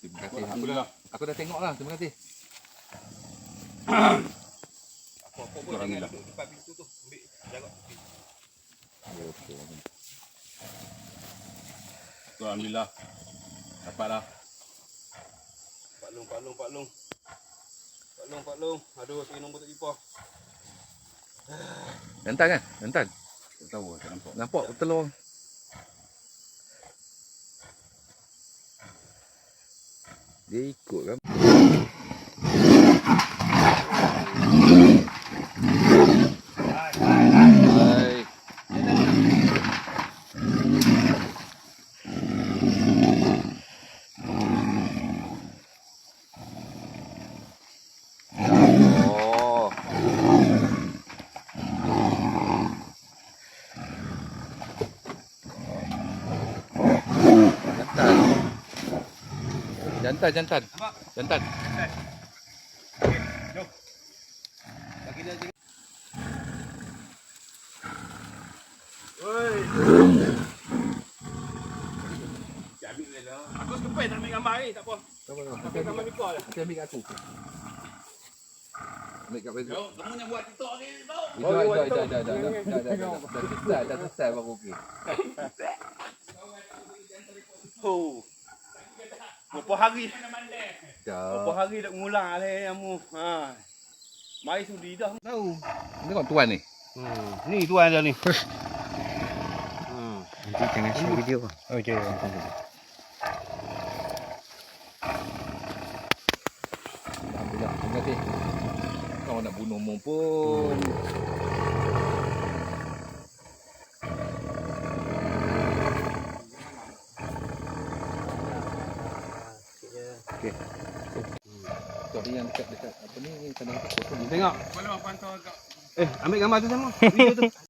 Terima kasih. Aku dah, aku dah tengok lah. Terima kasih. Apa-apa pun Kurang jangan lah. duduk depan pintu tu. Ambil jaga. Okey. Alhamdulillah. Dapatlah. Pak Long, Pak Long, Pak Long. Pak Long, Pak Long. Aduh, saya nombor tak jumpa. Jantan kan? Jantan. Tak tahu, tak nampak. Nampak telur. dưới cửa lắm Đây. Jantan, jantan. Nampak? Jantan. Okey, jom. Bagi dia je. Oi. Ambil dia lah. Aku tak ambil gambar ni, tak apa. Ambil gambar ni lah. Kita ambil kat aku. Ambil kat Facebook. Yo, kamu yang buat TikTok ni, tau. Dah, dah, dah, dah, dah, dah, dah, dah, dah, dah, dah, selesai, dah selesai baru okey. Oh. Berapa hari? Berapa Dah. hari tak mengulang lah kamu. Ha. Mai sudi dah. Tahu. Tengok tuan ni. Hmm. Ni tuan dia ni. Hmm. Nanti jangan share video. Okey. Alhamdulillah. Terima kasih. Kau nak bunuh mu pun. Okey. Yang dekat dekat apa ni tanah pokok ni. Tengok. Eh, ambil gambar tu sama. Video tu.